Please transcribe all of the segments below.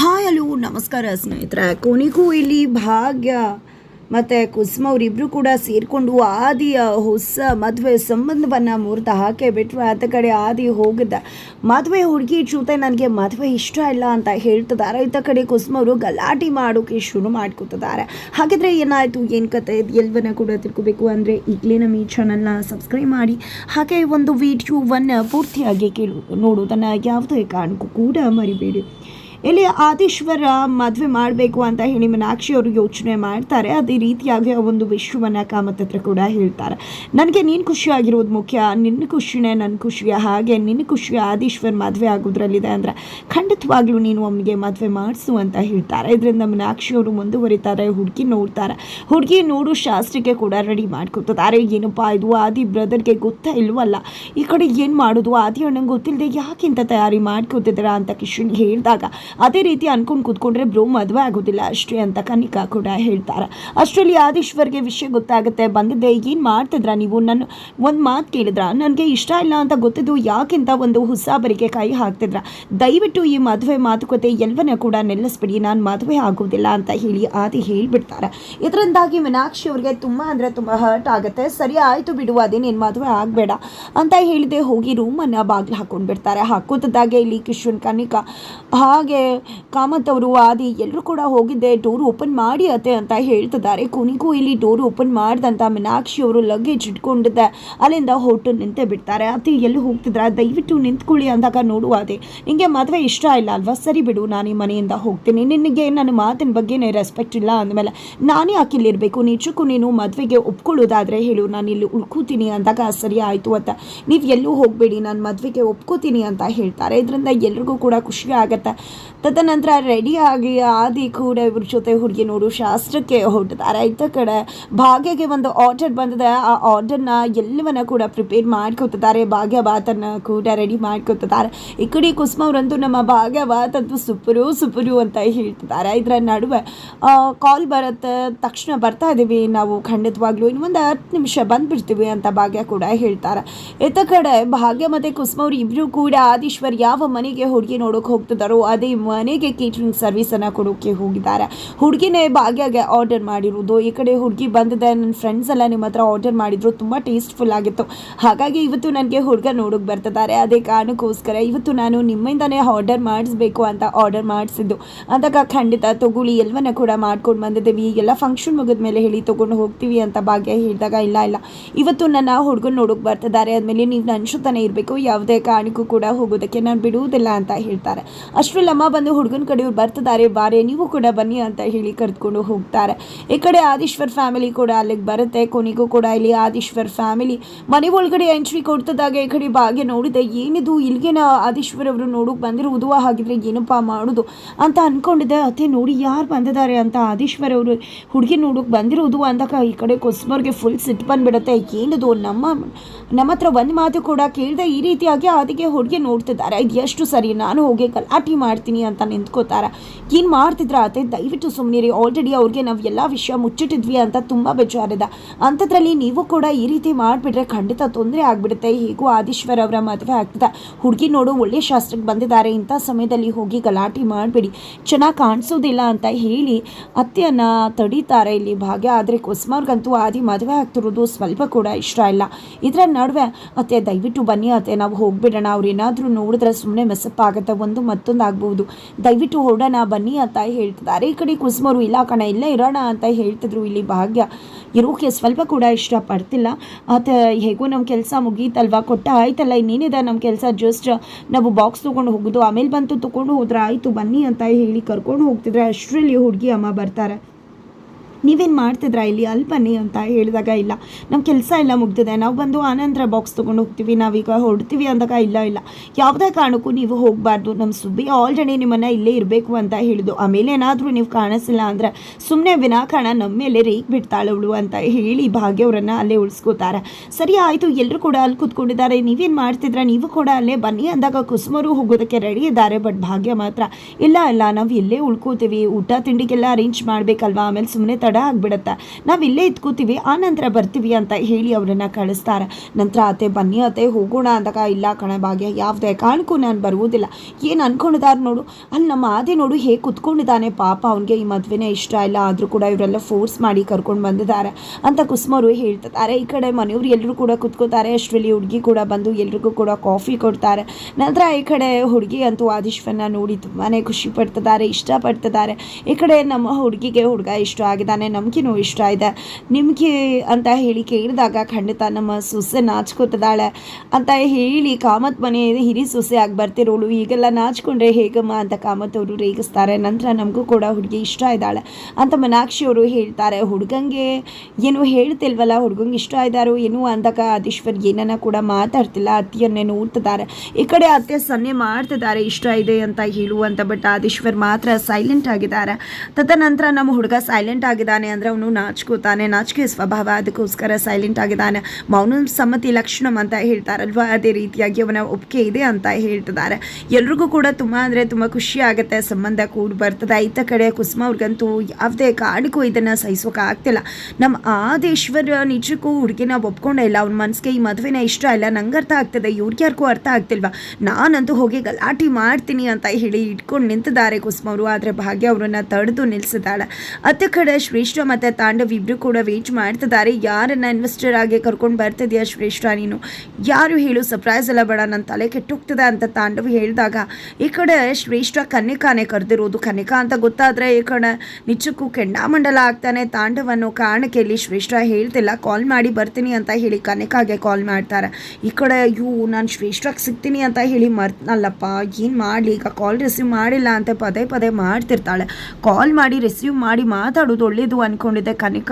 Hi, hello, ನಮಸ್ಕಾರ ಸ್ನೇಹಿತರೆ. ಕೊನೆಗೂ ಇಲ್ಲಿ ಭಾಗ್ಯ ಮತ್ತು ಕುಸುಮ ಅವರಿಬ್ಬರು ಕೂಡ ಸೇರಿಕೊಂಡು ಆದಿಯ ಹೊಸ ಮದುವೆ ಸಂಬಂಧವನ್ನು ಮುಹೂರ್ತ ಹಾಕಿ ಬಿಟ್ರು ಆತ ಕಡೆ ಆದಿ ಹೋಗಿದ್ದ. ಮದುವೆ ಹುಡುಗಿ ಜೊತೆ ನನಗೆ ಮದುವೆ ಇಷ್ಟ ಇಲ್ಲ ಅಂತ ಹೇಳ್ತಿದ್ದಾರೆ. ಇತ್ತ ಕಡೆ ಕುಸುಮ ಅವರು ಗಲಾಟೆ ಮಾಡೋಕೆ ಶುರು ಮಾಡ್ಕೊತಿದ್ದಾರೆ. ಹಾಗಿದ್ರೆ ಏನಾಯಿತು? ಏನು ಕತೆ? ಎಲ್ಲವನ್ನ ಕೂಡ ತಿಳ್ಕೊಬೇಕು ಅಂದರೆ ಈಗಲೇ ನಮ್ಮ ಈ ಚಾನಲ್ನ ಸಬ್ಸ್ಕ್ರೈಬ್ ಮಾಡಿ. ಹಾಗೆ ಒಂದು ವಿಡಿಯೋವನ್ನು ಪೂರ್ತಿಯಾಗಿ ಕೇಳು ನೋಡೋದನ್ನು ಯಾವುದೇ ಕಾರಣಕ್ಕೂ ಕೂಡ ಮರಿಬೇಡಿ. ಇಲ್ಲಿ ಆದೀಶ್ವರ ಮದುವೆ ಮಾಡಬೇಕು ಅಂತ ಹೇಳಿ ಮೀನಾಕ್ಷಿ ಅವರು ಯೋಚನೆ ಮಾಡ್ತಾರೆ. ಅದೇ ರೀತಿಯಾಗಿ ಆ ಒಂದು ವಿಶ್ವವನ್ನು ಕಾಮತ್ ಹತ್ರ ಕೂಡ ಹೇಳ್ತಾರೆ. ನನಗೆ ನೀನು ಖುಷಿಯಾಗಿರೋದು ಮುಖ್ಯ ನಿನ್ನ ಖುಷಿನೇ ನನ್ನ ಖುಷಿಯ? ಹಾಗೆ ನಿನ್ನ ಖುಷಿ ಆದೀಶ್ವರ್ ಮದುವೆ ಆಗೋದ್ರಲ್ಲಿದೆ ಅಂದರೆ ಖಂಡಿತವಾಗ್ಲೂ ನೀನು ಅವನಿಗೆ ಮದುವೆ ಮಾಡಿಸು ಅಂತ ಹೇಳ್ತಾರೆ. ಇದರಿಂದ ಮೀನಾಕ್ಷಿ ಅವರು ಮುಂದುವರಿತಾರೆ, ಹುಡುಗಿ ನೋಡ್ತಾರೆ. ಹುಡುಗಿ ನೋಡು ಶಾಸ್ತ್ರಕ್ಕೆ ಕೂಡ ರೆಡಿ ಮಾಡ್ಕೊತಿದ್ದಾರೆ ಏನಪ್ಪ ಇದು? ಆದಿ ಬ್ರದರ್ಗೆ ಗೊತ್ತಾ ಇಲ್ವಲ್ಲ? ಈ ಕಡೆ ಏನು ಮಾಡೋದು? ಆದಿ ಅಣ್ಣಂಗೆ ಗೊತ್ತಿಲ್ಲದೆ ಯಾಕಿಂತ ತಯಾರಿ ಮಾಡ್ಕೊತಿದ್ದೀರಾ ಅಂತ ಕಿಶನ್ ಹೇಳಿದಾಗ ಅದೇ ರೀತಿ ಅನ್ಕೊಂಡು ಕೂತ್ಕೊಂಡ್ರೆ ಬ್ರೋ ಮದುವೆ ಆಗೋದಿಲ್ಲ. ಅಷ್ಟೇ ಅಂತ ಕನಿಕಾ ಕೂಡ ಹೇಳ್ತಾರೆ. ಅಷ್ಟರಲ್ಲಿ ಆದೀಶ್ವರ್ಗೆ ವಿಷಯ ಗೊತ್ತಾಗುತ್ತೆ. ಬಂದಿದ್ದೆ, ಏನು ಮಾಡ್ತಿದ್ರ ನೀವು? ನನ್ನ ಒಂದು ಮಾತು ಕೇಳಿದ್ರ? ನನಗೆ ಇಷ್ಟ ಇಲ್ಲ ಅಂತ ಗೊತ್ತಿದ್ದು ಯಾಕಿಂತ ಒಂದು ಹುಸಾಬರಿಗೆ ಕೈ ಹಾಕ್ತಿದ್ರ? ದಯವಿಟ್ಟು ಈ ಮದುವೆ ಮಾತುಕತೆ ಎಲ್ಲವನ್ನ ಕೂಡ ನೆಲೆಸ್ಬಿಡಿ ನಾನು ಮದುವೆ ಆಗೋದಿಲ್ಲ ಅಂತ ಹೇಳಿ ಆದಿ ಹೇಳಿಬಿಡ್ತಾರೆ. ಇದರಿಂದಾಗಿ ಮೀನಾಕ್ಷಿ ಅವ್ರಿಗೆ ತುಂಬ ಅಂದರೆ ತುಂಬ ಹರ್ಟ್ ಆಗುತ್ತೆ. ಸರಿ ಆಯಿತು ಬಿಡು ಅದೇ ನೀನು ಮದುವೆ ಆಗಬೇಡ ಅಂತ ಹೇಳಿದೆ ಹೋಗಿ ರೂಮನ್ನು ಬಾಗಿಲು ಹಾಕೊಂಡು ಬಿಡ್ತಾರೆ ಹಾಕೋದಾಗೆ ಇಲ್ಲಿ ಕಿಶನ್ ಕನಿಕಾ ಹಾಗೆ ಕಾಮತ್ ಅವರು, ಆದಿ, ಎಲ್ಲರೂ ಕೂಡ ಹೋಗಿದ್ದೆ ಡೋರ್ ಓಪನ್ ಮಾಡಿ ಅತ್ತೆ ಅಂತ ಹೇಳ್ತಿದ್ದಾರೆ. ಕೊನೆಗೂ ಇಲ್ಲಿ ಡೋರ್ ಓಪನ್ ಮಾಡ್ದಂತ ಮೀನಾಕ್ಷಿ ಅವರು ಲಗೇಜ್ ಇಟ್ಕೊಂಡಿದ್ದೆ. ಅಲ್ಲಿಂದ ಹೊಟ್ಟು ನಿಂತೇ ಬಿಡ್ತಾರೆ. ಅತಿ ಎಲ್ಲಿ ಹೋಗ್ತಿದ್ರ? ದಯವಿಟ್ಟು ನಿಂತ್ಕೊಳ್ಳಿ ಅಂದಾಗ ನೋಡು ಅದೇ ನಿಮಗೆ ಮದುವೆ ಇಷ್ಟ ಇಲ್ಲ ಅಲ್ವಾ? ಸರಿ ಬಿಡು, ನಾನು ಈ ಮನೆಯಿಂದ ಹೋಗ್ತೀನಿ. ನಿನಗೆ ನನ್ನ ಮಾತಿನ ಬಗ್ಗೆನೇ ರೆಸ್ಪೆಕ್ಟ್ ಇಲ್ಲ ಅಂದಮೇಲೆ ನಾನೇ ಇರಬೇಕು ನಿಜಕ್ಕೂ ನೀನು ಮದುವೆಗೆ ಒಪ್ಕೊಳ್ಳೋದಾದರೆ ಹೇಳು. ನಾನು ಇಲ್ಲಿ ಉಳ್ಕೋತೀನಿ ಅಂದಾಗ ಸರಿ ಆಯಿತು ಅಂತ ನೀವು ಎಲ್ಲೂ ಹೋಗಬೇಡಿ, ನಾನು ಮದುವೆಗೆ ಒಪ್ಕೋತೀನಿ ಅಂತ ಹೇಳ್ತಾರೆ. ಇದರಿಂದ ಎಲ್ರಿಗೂ ಕೂಡ ಖುಷಿ ಆಗತ್ತೆ. ತದನಂತರ ರೆಡಿಯಾಗಿ ಆದಿ ಕೂಡ ಇವ್ರ ಜೊತೆ ಹುಡುಗಿ ನೋಡು ಶಾಸ್ತ್ರಕ್ಕೆ ಹೊರಟಿದ್ದಾರೆ. ಇದ್ದ ಕಡೆ ಭಾಗ್ಯಗೆ ಒಂದು ಆರ್ಡರ್ ಬಂದಿದೆ. ಆ ಆರ್ಡರ್ನ ಎಲ್ಲವನ್ನ ಕೂಡ ಪ್ರಿಪೇರ್ ಮಾಡ್ಕೊತಿದ್ದಾರೆ. ಭಾಗ್ಯವಾತನ ಕೂಡ ರೆಡಿ ಮಾಡ್ಕೊತಿದ್ದಾರೆ. ಈ ಕಡೆ ಕುಸುಮ ಅವರಂತೂ ನಮ್ಮ ಭಾಗ್ಯ ಬಾತ್ ಅಂತೂ ಸುಪರು ಸುಪರು ಅಂತ ಹೇಳ್ತಿದ್ದಾರೆ. ಇದರ ನಡುವೆ ಕಾಲ್ ಬರುತ್ತೆ ತಕ್ಷಣ ಬರ್ತಾ ಇದ್ದೀವಿ ನಾವು ಖಂಡಿತವಾಗ್ಲೂ ಇನ್ನೊಂದು ಹತ್ತು ನಿಮಿಷ ಬಂದ್ಬಿಡ್ತೀವಿ ಅಂತ ಭಾಗ್ಯ ಕೂಡ ಹೇಳ್ತಾರೆ. ಇತ್ತ ಕಡೆ ಭಾಗ್ಯ ಮತ್ತು ಕುಸುಮ ಅವರು ಇಬ್ಬರು ಕೂಡ ಆದೀಶ್ವರ್ ಯಾವ ಮನೆಗೆ ಹುಡುಗಿ ನೋಡೋಕೆ ಹೋಗ್ತಿದ್ದಾರೋ ಅದೇ ಮನೆಗೆ ಕೇಟ್ರಿಂಗ್ ಸರ್ವಿಸನ್ನು ಕೊಡೋಕೆ ಹೋಗಿದ್ದಾರೆ. ಹುಡುಗಿನೇ ಭಾಗ್ಯಾಗೆ ಆರ್ಡರ್ ಮಾಡಿರೋದು. ಈ ಕಡೆ ಹುಡುಗಿ ಬಂದಿದೆ. ನನ್ನ ಫ್ರೆಂಡ್ಸ್ ಎಲ್ಲ ನಿಮ್ಮ ಹತ್ರ ಆರ್ಡರ್ ಮಾಡಿದ್ರು. ತುಂಬ ಟೇಸ್ಟ್ಫುಲ್ ಆಗಿತ್ತು. ಹಾಗಾಗಿ ಇವತ್ತು ನನಗೆ ಹುಡುಗ ನೋಡೋಕೆ ಬರ್ತಿದ್ದಾರೆ. ಅದೇ ಕಾರಣಕ್ಕೋಸ್ಕರ ಇವತ್ತು ನಾನು ನಿಮ್ಮಿಂದನೇ ಆರ್ಡರ್ ಮಾಡಿಸ್ಬೇಕು ಅಂತ ಆರ್ಡರ್ ಮಾಡಿಸಿದ್ದು. ಅಂದಾಗ ಖಂಡಿತ ತಗೊಳ್ಳಿ. ಎಲ್ಲವನ್ನ ಕೂಡ ಮಾಡ್ಕೊಂಡು ಬಂದಿದ್ದೀವಿ. ಎಲ್ಲ ಫಂಕ್ಷನ್ ಮುಗಿದ ಮೇಲೆ ಹೇಳಿ ತೊಗೊಂಡು ಹೋಗ್ತೀವಿ ಅಂತ ಭಾಗ್ಯ ಹೇಳಿದಾಗ ಇಲ್ಲ ಇಲ್ಲ. ಇವತ್ತು ನನ್ನ ಹುಡುಗನ ನೋಡೋಕೆ ಬರ್ತಿದ್ದಾರೆ. ಆದಮೇಲೆ ನೀವು ನನ್ನ ಜೊತೆನೇ ಇರಬೇಕು. ಯಾವುದೇ ಕಾರಣಕ್ಕೂ ಕೂಡ ಹೋಗೋದಕ್ಕೆ ನಾನು ಬಿಡುವುದಿಲ್ಲ ಅಂತ ಹೇಳ್ತಾರೆ. ಅಷ್ಟು ಅಮ್ಮ ಬಂದು ಹುಡುಗನ ಕಡೆಯವ್ರು ಬರ್ತಿದ್ದಾರೆ, ಬಾರೆ ನೀವು ಕೂಡ ಬನ್ನಿ ಅಂತ ಹೇಳಿ ಕರೆದುಕೊಂಡು ಹೋಗ್ತಾರೆ. ಈ ಕಡೆ ಆದೀಶ್ವರ್ ಫ್ಯಾಮಿಲಿ ಕೂಡ ಅಲ್ಲಿಗೆ ಬರುತ್ತೆ, ಕೊನೆಗೂ ಕೂಡ ಇಲ್ಲಿ ಆದೀಶ್ವರ್ ಫ್ಯಾಮಿಲಿ ಮನೆ ಒಳಗಡೆ ಎಂಟ್ರಿ ಕೊಡ್ತಿದ್ದಾಗ ಈ ಕಡೆ ಭಾಗ್ಯ ನೋಡಿದೆ, ಏನಿದು ಇಲ್ಲಿಗೆನ ಆದೀಶ್ವರ್ ಅವರು ನೋಡೋಕೆ ಬಂದಿರುವುದು ಹಾಗಿದ್ರೆ ಏನಪ್ಪ ಮಾಡೋದು ಅಂತ ಅಂದ್ಕೊಂಡಿದ್ದೆ ಅತ್ತೆ ನೋಡಿ ಯಾರು ಬಂದಿದ್ದಾರೆ ಅಂತ ಆದೀಶ್ವರ್ ಅವರು ಹುಡುಗಿ ನೋಡೋಕೆ ಬಂದಿರೋದು ಅಂದಾಗ ಈ ಕಡೆ ಕೊಸ್ಮರ್ಗೆ ಫುಲ್ ಸಿಟ್ಟು ಬಂದ್ಬಿಡುತ್ತೆ. ಏನಿದು ನಮ್ಮ ನಮ್ಮ ಹತ್ರ ಒಂದು ಮಾತು ಕೂಡ ಕೇಳಿದೆ ಈ ರೀತಿಯಾಗಿ ಅದಕ್ಕೆ ಹುಡುಗಿ ನೋಡ್ತಿದ್ದಾರೆ. ಇದು ಎಷ್ಟು ಸರಿ ನಾನು ಹೋಗಿ ಗಲಾಟೆ ಮಾಡ್ತೀನಿ ಅಂತ ನಿಂತ್ಕೋತಾರೆ. ಏನು ಮಾಡ್ತಿದ್ರ ಅತ್ತೆ? ದಯವಿಟ್ಟು ರೀ ಆಲ್ರೆಡಿ ಅವ್ರಿಗೆ ನಾವು ಎಲ್ಲ ವಿಷಯ ಮುಚ್ಚಿಟ್ಟಿದ್ವಿ ಅಂತ ತುಂಬ ಬೇಜಾರಿದೆ. ಅಂಥದ್ರಲ್ಲಿ ನೀವು ಕೂಡ ಈ ರೀತಿ ಮಾಡಿಬಿಟ್ರೆ ಖಂಡಿತ ತೊಂದರೆ ಆಗಿಬಿಡುತ್ತೆ. ಹೇಗೂ ಆದೀಶ್ವರ್ ಅವರ ಮದುವೆ ಆಗ್ತದೆ. ಹುಡುಗಿ ನೋಡು, ಒಳ್ಳೆ ಶಾಸ್ತ್ರಕ್ಕೆ ಬಂದಿದ್ದಾರೆ. ಇಂಥ ಸಮಯದಲ್ಲಿ ಹೋಗಿ ಗಲಾಟೆ ಮಾಡಬೇಡಿ. ಚೆನ್ನಾಗಿ ಕಾಣಿಸೋದಿಲ್ಲ ಅಂತ ಹೇಳಿ ಅತ್ತೆಯನ್ನು ತಡೀತಾರೆ ಇಲ್ಲಿ ಭಾಗ್ಯ. ಆದರೆ ಕೊಸ್ಮಾರ್ಗಂತೂ ಆದಿ ಮದುವೆ ಆಗ್ತಿರೋದು ಸ್ವಲ್ಪ ಕೂಡ ಇಷ್ಟ ಇಲ್ಲ. ಇದರ ನಡುವೆ ಅತ್ತೆ ದಯವಿಟ್ಟು ಬನ್ನಿ ಅತ್ತೆ. ನಾವು ಹೋಗಿಬಿಡೋಣ. ಅವ್ರು ಏನಾದರೂ ನೋಡಿದ್ರೆ ಸುಮ್ಮನೆ ಮೆಸಪ್ ಆಗುತ್ತೆ. ಒಂದು ಮತ್ತೊಂದು ಆಗ್ಬೋದು ದಯವಿಟ್ಟು ಹೊರಡೋಣ, ಬನ್ನಿ ಅಂತ ಹೇಳ್ತಿದ್ದಾರೆ. ಈ ಕಡೆ ಕುಸುಮರು, ಇಲ್ಲ ಕಣ, ಇಲ್ಲೇ ಇರೋಣ ಅಂತ ಹೇಳ್ತಿದ್ರು ಇಲ್ಲಿ ಭಾಗ್ಯ. ಇರೋಕೆ ಸ್ವಲ್ಪ ಕೂಡ ಇಷ್ಟಪಡ್ತಿಲ್ಲ. ಆತ, ಹೇಗೋ ನಮ್ಮ ಕೆಲಸ ಮುಗೀತಲ್ವಾ? ಕೊಟ್ಟ ಆಯ್ತಲ್ಲ, ಇನ್ನೇನಿದೆ ನಮ್ಮ ಕೆಲಸ? ಜಸ್ಟ್ ನಾವು ಬಾಕ್ಸ್ ತೊಗೊಂಡು ಹೋಗೋದು. ಆಮೇಲೆ ಬಂತು, ತೊಗೊಂಡು ಹೋದ್ರೆ ಆಯಿತು, ಬನ್ನಿ ಅಂತ ಹೇಳಿ ಕರ್ಕೊಂಡು ಹೋಗ್ತಿದ್ರೆ ಅಷ್ಟರಲ್ಲಿ ಹುಡುಗಿ ಅಮ್ಮ ಬರ್ತಾರೆ. ನೀವೇನು ಮಾಡ್ತಿದ್ರಾ ಇಲ್ಲಿ ಅಲ್ಲಿ ಬನ್ನಿ ಅಂತ ಹೇಳಿದಾಗ ಇಲ್ಲ. ನಮ್ಮ ಕೆಲಸ ಎಲ್ಲ ಮುಗ್ದಿದೆ. ನಾವು ಬಂದು ಆನಂತರ ಬಾಕ್ಸ್ ತೊಗೊಂಡು ಹೋಗ್ತೀವಿ. ನಾವೀಗ ಹೊಡ್ತೀವಿ ಅಂದಾಗ ಇಲ್ಲ ಇಲ್ಲ. ಯಾವುದೇ ಕಾರಣಕ್ಕೂ ನೀವು ಹೋಗಬಾರ್ದು. ನಮ್ಮ ಸುಬ್ಬಿ ಆಲ್ರೆಡಿ ನಿಮ್ಮನ್ನು ಇಲ್ಲೇ ಇರಬೇಕು ಅಂತ ಹೇಳಿದ್ದು. ಆಮೇಲೆ ಏನಾದರೂ ನೀವು ಕಾಣಿಸಿಲ್ಲ ಅಂದರೆ ಸುಮ್ಮನೆ ವಿನಾಕಾರಣ ನಮ್ಮ ಮೇಲೆ ರೇಗ್ ಬಿಡ್ತಾಳವಳು ಅಂತ ಹೇಳಿ ಭಾಗ್ಯವರನ್ನು ಅಲ್ಲೇ ಉಳಿಸ್ಕೋತಾರೆ. ಸರಿ, ಆಯಿತು. ಎಲ್ಲರೂ ಕೂಡ ಅಲ್ಲಿ ಕೂತ್ಕೊಂಡಿದ್ದಾರೆ. ನೀವೇನು ಮಾಡ್ತಿದ್ರ? ನೀವು ಕೂಡ ಅಲ್ಲೇ ಬನ್ನಿ ಅಂದಾಗ ಕುಸುಮರು ಹೋಗೋದಕ್ಕೆ ರೆಡಿ ಇದ್ದಾರೆ. ಬಟ್ ಭಾಗ್ಯ ಮಾತ್ರ, ಇಲ್ಲ ಇಲ್ಲ. ನಾವು ಇಲ್ಲೇ ಉಳ್ಕೋತೀವಿ. ಊಟ, ತಿಂಡಿಗೆಲ್ಲ ಅರೇಂಜ್ ಮಾಡಬೇಕಲ್ವಾ? ಆಮೇಲೆ ಸುಮ್ಮನೆ ತಡ ಆಗಿಬಿಡುತ್ತೆ. ನಾವು ಇಲ್ಲೇ ಇದ್ಕೋತೀವಿ, ಆ ನಂತರ ಬರ್ತೀವಿ ಅಂತ ಹೇಳಿ ಅವರನ್ನು ಕಳಿಸ್ತಾರೆ. ನಂತರ ಅತ್ತೆ ಬನ್ನಿ ಅತ್ತೆ ಹೋಗೋಣ ಅಂದಾಗ, ಇಲ್ಲ ಕಣ ಭಾಗ್ಯ, ಯಾವುದೇ ಕಾರಣಕ್ಕೂ ನಾನು ಬರುವುದಿಲ್ಲ. ಏನು ಅನ್ಕೊಂಡಿದ್ದಾರೆ ನೋಡು. ಅಲ್ಲಿ ನಮ್ಮ ಆದಿ ನೋಡು ಹೇಗೆ ಕುತ್ಕೊಂಡಿದ್ದಾನೆ. ಪಾಪ ಅವನಿಗೆ ಈ ಮದುವೆನೇ ಇಷ್ಟ ಇಲ್ಲ. ಆದರೂ ಕೂಡ ಇವರೆಲ್ಲ ಫೋರ್ಸ್ ಮಾಡಿ ಕರ್ಕೊಂಡು ಬಂದಿದ್ದಾರೆ ಅಂತ ಕುಸುಮರು ಹೇಳ್ತಿದ್ದಾರೆ. ಈ ಕಡೆ ಮನೆಯವರು ಎಲ್ಲರೂ ಕೂಡ ಕುತ್ಕೋತಾರೆ. ಅಷ್ಟರಲ್ಲಿ ಹುಡುಗಿ ಕೂಡ ಬಂದು ಎಲ್ರಿಗೂ ಕೂಡ ಕಾಫಿ ಕೊಡ್ತಾರೆ. ನಂತರ ಈ ಕಡೆ ಹುಡುಗಿ ಅಂತೂ ಆದಿಶ್ವನ್ನ ನೋಡಿ ತುಂಬಾ ಖುಷಿ ಪಡ್ತಿದ್ದಾರೆ, ಇಷ್ಟಪಡ್ತಿದ್ದಾರೆ. ಈ ಕಡೆ ನಮ್ಮ ಹುಡುಗಿಗೆ ಹುಡುಗ ಇಷ್ಟ ಆಗಿದ್ದಾನೆ ನಮಗಿನೂ ಇಷ್ಟ ಇದೆ. ನಿಮಗೆ ಅಂತ ಹೇಳಿ ಕೇಳಿದಾಗ ಖಂಡಿತ ನಮ್ಮ ಸೊಸೆ ನಾಚ್ಕೊತದಾಳೆ ಅಂತ ಹೇಳಿ ಕಾಮತ್ ಮನೆ ಹಿರಿ ಸೊಸೆ ಆಗಿ ಬರ್ತಿರೋಳು. ಈಗೆಲ್ಲ ನಾಚ್ಕೊಂಡ್ರೆ ಹೇಗಮ್ಮ ಅಂತ ಕಾಮತ್ ಅವರು ರೇಗಿಸ್ತಾರೆ. ನಂತರ ನಮಗೂ ಕೂಡ ಹುಡುಗಿ ಇಷ್ಟ ಇದ್ದಾಳೆ ಅಂತ ಮನಾಕ್ಷಿ ಅವರು ಹೇಳ್ತಾರೆ. ಹುಡುಗಂಗೆ ಏನು ಹೇಳ್ತಿಲ್ವಲ್ಲ, ಹುಡುಗಂಗೆ ಇಷ್ಟ ಇದ್ದಾರೋ ಏನು ಅಂದಾಗ ಆದೀಶ್ವರ್ ಏನನ್ನ ಕೂಡ ಮಾತಾಡ್ತಿಲ್ಲ. ಅತ್ತಿಯನ್ನೇ ನೋಡ್ತಿದ್ದಾರೆ. ಈ ಕಡೆ ಅತ್ತೆ ಸನ್ನೆ ಮಾಡ್ತಿದ್ದಾರೆ, ಇಷ್ಟ ಇದೆ ಅಂತ ಹೇಳುವಂತ, ಬಟ್ ಆದೀಶ್ವರ್ ಮಾತ್ರ ಸೈಲೆಂಟ್ ಆಗಿದ್ದಾರೆ. ತದನಂತರ ನಮ್ಮ ಹುಡುಗ ಸೈಲೆಂಟ್ ಆಗಿದ್ದಾನೆ ಅಂದರೆ ಅವನು ನಾಚ್ಕೋತಾನೆ, ನಾಚಿಕೆ ಸ್ವಭಾವ ಅದಕ್ಕೋಸ್ಕರ ಸೈಲೆಂಟ್ ಆಗಿದ್ದಾನೆ. ಮೌನ ಸಮ್ಮತಿ ಲಕ್ಷಣಂ ಅಂತ ಹೇಳ್ತಾರಲ್ವಾ? ಅದೇ ರೀತಿಯಾಗಿ ಅವನ ಒಪ್ಪಿಗೆ ಇದೆ ಅಂತ ಹೇಳ್ತಿದ್ದಾರೆ. ಎಲ್ರಿಗೂ ಕೂಡ ತುಂಬ ಅಂದರೆ ತುಂಬ ಖುಷಿ ಆಗುತ್ತೆ. ಸಂಬಂಧ ಕೂಡ ಬರ್ತದೆ. ಇತ್ತ ಕಡೆ ಕುಸುಮ ಅವ್ರಿಗಂತೂ ಯಾವುದೇ ಕಾರಣಕ್ಕೂ ಇದನ್ನು ಸಹಿಸೋಕೆ ಆಗ್ತಿಲ್ಲ. ನಮ್ಮ ಆದೇಶ್ವರ ನಿಜಕ್ಕೂ ಹುಡುಗಿನ ಒಪ್ಕೊಂಡೇ ಇಲ್ಲ. ಅವ್ನ ಮನಸ್ಸಿಗೆ ಈ ಮದುವೆನ ಇಷ್ಟ ಇಲ್ಲ. ನಂಗೆ ಅರ್ಥ ಆಗ್ತದೆ. ಇವ್ರಿಗೆ ಯಾರಿಗೂ ಅರ್ಥ ಆಗ್ತಿಲ್ವಾ? ನಾನಂತೂ ಹೋಗಿ ಗಲಾಟಿ ಮಾಡ್ತೀನಿ ಅಂತ ಹೇಳಿ ಇಟ್ಕೊಂಡು ನಿಂತಿದ್ದಾರೆ ಕುಸುಮ ಅವರು. ಆದರೆ ಭಾಗ್ಯ ಅವರನ್ನು ತಡೆದು ನಿಲ್ಲಿಸಿದ್ದಾಳೆ ಅತ್ತ ಕಡೆ ಶ್ರೇಷ್ಠ ಮತ್ತು ತಾಂಡವ್ ಇಬ್ಬರು ಕೂಡ ವೇಟ್ ಮಾಡ್ತಿದ್ದಾರೆ. ಯಾರನ್ನ ಇನ್ವೆಸ್ಟರ್ ಆಗಿ ಕರ್ಕೊಂಡು ಬರ್ತಿದ್ಯಾ ಶ್ರೇಷ್ಠ ನೀನು? ಯಾರು ಹೇಳು ಸರ್ಪ್ರೈಸ್ ಎಲ್ಲ ಬೇಡ ನನ್ನ ತಲೆ ಕೆಟ್ಟೋಗ್ತದೆ ಅಂತ ತಾಂಡವ್ ಹೇಳಿದಾಗ, ಈ ಕಡೆ ಶ್ರೇಷ್ಠ ಕನ್ನಿಕಾನೇ ಕರೆದಿರೋದು. ಕನ್ನಿಕಾ ಅಂತ ಗೊತ್ತಾದರೆ ಈ ಕಡೆ ನಿಜಕ್ಕೂ ಕೆಂಡಾಮಂಡಲ ಆಗ್ತಾನೆ. ತಾಂಡವ್ ಅನ್ನೋ ಕಾರಣಕ್ಕೆ ಇಲ್ಲಿ ಶ್ರೇಷ್ಠ ಹೇಳ್ತಿಲ್ಲ ಕಾಲ್ ಮಾಡಿ ಬರ್ತೀನಿ ಅಂತ ಹೇಳಿ ಕನ್ನಿಕಾಗೆ ಕಾಲ್ ಮಾಡ್ತಾರೆ. ಈ ಕಡೆ, ಅಯ್ಯೋ, ನಾನು ಶ್ರೇಷ್ಠಕ್ಕೆ ಸಿಗ್ತೀನಿ ಅಂತ ಹೇಳಿ ಮರ್ತನಲ್ಲಪ್ಪ ಏನು ಮಾಡಲಿ? ಈಗ ಕಾಲ್ ರಿಸೀವ್ ಮಾಡಿಲ್ಲ ಅಂತ ಪದೇ ಪದೇ ಮಾಡ್ತಿರ್ತಾಳೆ. ಕಾಲ್ ಮಾಡಿ ರಿಸೀವ್ ಮಾಡಿ ಮಾತಾಡೋದು ಒಳ್ಳೇದು ಅಂದ್ಕೊಂಡಿದ್ದೆ ಕನಿಕ,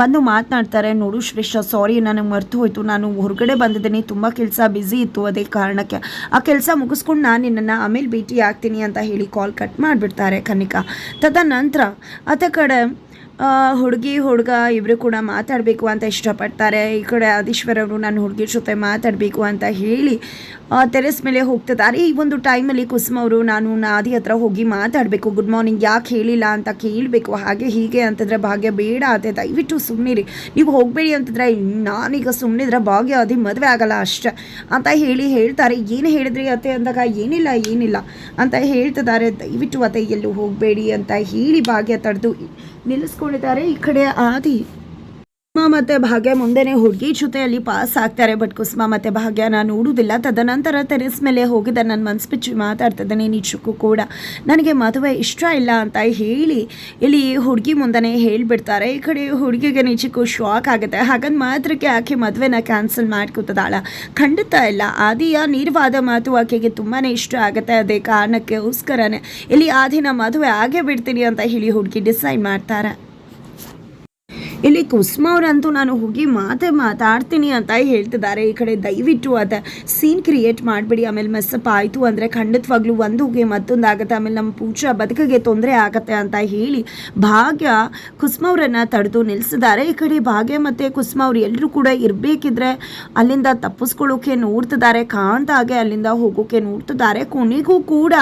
ಬಂದು ಮಾತನಾಡ್ತಾರೆ. ನೋಡು ಶ್ರೇಷ್ಠ ಸಾರಿ ನನಗೆ ಮರ್ತು ಹೋಯಿತು. ನಾನು ಹೊರಗಡೆ ಬಂದಿದ್ದೀನಿ. ತುಂಬ ಕೆಲಸ ಬ್ಯುಸಿ ಇತ್ತು ಅದೇ ಕಾರಣಕ್ಕೆ. ಆ ಕೆಲಸ ಮುಗಿಸ್ಕೊಂಡು ನಾನು ನಿನ್ನನ್ನು ಆಮೇಲೆ ಭೇಟಿ ಆಗ್ತೀನಿ ಅಂತ ಹೇಳಿ ಕಾಲ್ ಕಟ್ ಮಾಡಿಬಿಡ್ತಾರೆ ಕನಿಕಾ. ತದನಂತರ ಅದ ಕಡೆ ಹುಡುಗಿ, ಹುಡುಗ ಇಬ್ಬರು ಕೂಡ ಮಾತಾಡಬೇಕು ಅಂತ ಇಷ್ಟಪಡ್ತಾರೆ. ಈ ಕಡೆ ಆದೀಶ್ವರವರು ನನ್ನ ಹುಡುಗಿ ಜೊತೆ ಮಾತಾಡಬೇಕು ಅಂತ ಹೇಳಿ ಟೆರೆಸ್ ಮೇಲೆ ಹೋಗ್ತಿದ್ದಾರೆ. ಈ ಒಂದು ಟೈಮಲ್ಲಿ ಕುಸುಮ ಅವರು, ನಾನು ನಾದಿ ಹತ್ರ ಹೋಗಿ ಮಾತಾಡಬೇಕು. ಗುಡ್ ಮಾರ್ನಿಂಗ್ ಯಾಕೆ ಹೇಳಿಲ್ಲ ಅಂತ ಕೇಳಬೇಕು. ಹಾಗೆ ಹೀಗೆ ಅಂತಂದರೆ ಭಾಗ್ಯ ಬೇಡ ಅದೇ ದಯವಿಟ್ಟು ಸುಮ್ಮನಿರಿ ನೀವು ಹೋಗಬೇಡಿ ಅಂತಂದರೆ, ನಾನೀಗ ಸುಮ್ಮನಿದ್ರೆ ಭಾಗ್ಯ ಅದೇ ಮದುವೆ ಆಗಲ್ಲ ಅಷ್ಟೆ ಅಂತ ಹೇಳಿ ಹೇಳ್ತಾರೆ. ಏನು ಹೇಳಿದ್ರಿ ಅತ್ತೆ ಅಂದಾಗ, ಏನಿಲ್ಲ ಏನಿಲ್ಲ ಅಂತ ಹೇಳ್ತಿದ್ದಾರೆ. ದಯವಿಟ್ಟು ಅತ್ತೆ, ಎಲ್ಲೂ ಹೋಗಬೇಡಿ ಅಂತ ಹೇಳಿ ಭಾಗ್ಯ ತಡೆದು ನಿಲ್ಲಿಸ್ಕೊಂಡಿದ್ದಾರೆ. ಈ ಕಡೆ ಆದಿ ಕುಸುಮ ಮತ್ತು ಭಾಗ್ಯ ಮುಂದೆನೆ ಹುಡುಗಿ ಜೊತೆಯಲ್ಲಿ ಪಾಸ್ ಆಗ್ತಾರೆ. ಬಟ್ ಕುಸುಮ ಮತ್ತೆ ಭಾಗ್ಯನ ನೋಡುವುದಿಲ್ಲ. ತದನಂತರ ಟೆರೆಸ್ ಮೇಲೆ ಹೋಗಿದ್ದ ನನ್ನ ಮನ್ಸು ಬಿಚ್ಚಿ ಮಾತಾಡ್ತಿದ್ದಾನೆ ನಿಜಕ್ಕೂ ಕೂಡ. ನನಗೆ ಮದುವೆ ಇಷ್ಟ ಇಲ್ಲ ಅಂತ ಹೇಳಿ, ಇಲ್ಲಿ ಹುಡುಗಿ ಮುಂದೆನೆ ಹೇಳಿಬಿಡ್ತಾರೆ. ಈ ಕಡೆ ಹುಡುಗಿಗೆ ನಿಜಕ್ಕೂ ಶಾಕ್ ಆಗುತ್ತೆ. ಹಾಗಂದ್ ಮಾತ್ರಕ್ಕೆ ಆಕೆ ಮದುವೆನ ಕ್ಯಾನ್ಸಲ್ ಮಾಡ್ಕೊತದಾಳ. ಖಂಡಿತ ಇಲ್ಲ. ಆದಿಯ ನೀರ್ವಾದ ಮಾತು ಆಕೆಗೆ ತುಂಬಾ ಇಷ್ಟ ಆಗುತ್ತೆ. ಅದೇ ಕಾರಣಕ್ಕೋಸ್ಕರನೇ. ಇಲ್ಲಿ ಆದಿನ ಮದುವೆ ಆಗೇ ಬಿಡ್ತೀನಿ ಅಂತ ಹೇಳಿ ಹುಡುಗಿ ಡಿಸೈಡ್ ಮಾಡ್ತಾರೆ. ಇಲ್ಲಿ ಕುಸುಮ ಅವರಂತೂ ನಾನು ಹೋಗಿ ಮಾತೇ ಮಾತಾಡ್ತೀನಿ ಅಂತ ಹೇಳ್ತಿದ್ದಾರೆ. ಈ ಕಡೆ ದಯವಿಟ್ಟು ಅದ ಸೀನ್ ಕ್ರಿಯೇಟ್ ಮಾಡಬೇಡಿ. ಆಮೇಲೆ ಮೆಸ್ಸಪ್ ಆಯಿತು ಅಂದರೆ ಖಂಡಿತವಾಗ್ಲೂ ಒಂದುಗೆ ಮತ್ತೊಂದು ಆಗುತ್ತೆ ಆಮೇಲೆ ನಮ್ಮ ಪೂಜಾ ಬದುಕಿಗೆ ತೊಂದರೆ ಆಗತ್ತೆ ಅಂತ ಹೇಳಿ ಭಾಗ್ಯ ಕುಸುಮ ಅವರನ್ನು ತಡೆದು ನಿಲ್ಲಿಸಿದ್ದಾರೆ ಈ ಕಡೆ ಭಾಗ್ಯ ಮತ್ತು ಕುಸುಮ ಅವ್ರು ಎಲ್ಲರೂ ಕೂಡ ಇರಬೇಕಿದ್ರೆ ಅಲ್ಲಿಂದ ತಪ್ಪಿಸ್ಕೊಳ್ಳೋಕೆ ನೋಡ್ತಿದ್ದಾರೆ. ಹಾಗೆ ಅಲ್ಲಿಂದ ಹೋಗೋಕೆ ನೋಡ್ತಿದ್ದಾರೆ. ಕೊನೆಗೂ ಕೂಡ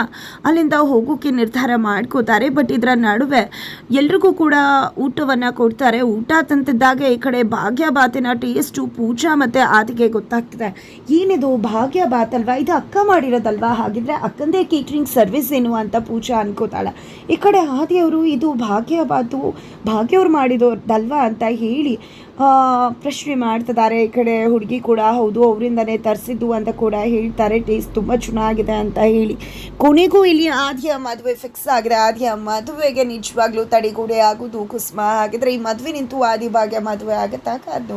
ಅಲ್ಲಿಂದ ಹೋಗೋಕೆ ನಿರ್ಧಾರ ಮಾಡ್ಕೋತಾರೆ. ಬಟ್ ಇದರ ನಡುವೆ ಎಲ್ರಿಗೂ ಕೂಡ ಊಟವನ್ನು ಕೊಡ್ತಾರೆ. ತಂತಿದ್ದಾಗ ಈ ಕಡೆ ಭಾಗ್ಯ ಬಾತಿನ ಟೇಸ್ಟು, ಪೂಜಾ ಮತ್ತು ಆದಿಗೆ ಗೊತ್ತಾಗ್ತದೆ. ಏನಿದು ಭಾಗ್ಯ ಬಾತ್ ಅಲ್ವಾ ಇದು ಅಕ್ಕ ಮಾಡಿರೋದಲ್ವಾ? ಹಾಗಿದ್ರೆ ಅಕ್ಕಂದೇ ಕೇಟ್ರಿಂಗ್ ಸರ್ವಿಸ್ ಏನು ಅಂತ ಪೂಜಾ ಅನ್ಕೋತಾಳೆ. ಈ ಕಡೆ ಆದಿಯವರು ಇದು ಭಾಗ್ಯ ಬಾತು ಭಾಗ್ಯವ್ರು ಮಾಡಿದೋರ್ದಲ್ವಾ ಅಂತ ಹೇಳಿ ಪ್ರಶ್ನೆ ಮಾಡ್ತಿದ್ದಾರೆ. ಈ ಕಡೆ ಹುಡುಗಿ ಕೂಡ ಹೌದು, ಅವರಿಂದನೇ ತರಿಸಿದ್ದು ಅಂತ ಕೂಡ ಹೇಳ್ತಾರೆ. ಟೇಸ್ಟ್ ತುಂಬ ಚೆನ್ನಾಗಿದೆ ಅಂತ ಹೇಳಿ. ಕೊನೆಗೂ ಇಲ್ಲಿ ಆದ್ಯ ಮದುವೆ ಫಿಕ್ಸ್ ಆಗಿದೆ. ಆದ್ಯ ಮದುವೆಗೆ ನಿಜವಾಗ್ಲೂ ತಡೆಗೋಡೆ ಆಗೋದು ಕುಸುಮ. ಹಾಗಿದ್ರೆ ಈ ಮದುವೆ ನಿಂತು ಆದಿ ಭಾಗ್ಯ ಮದುವೆ ಆಗುತ್ತಾ? ಕಾದ್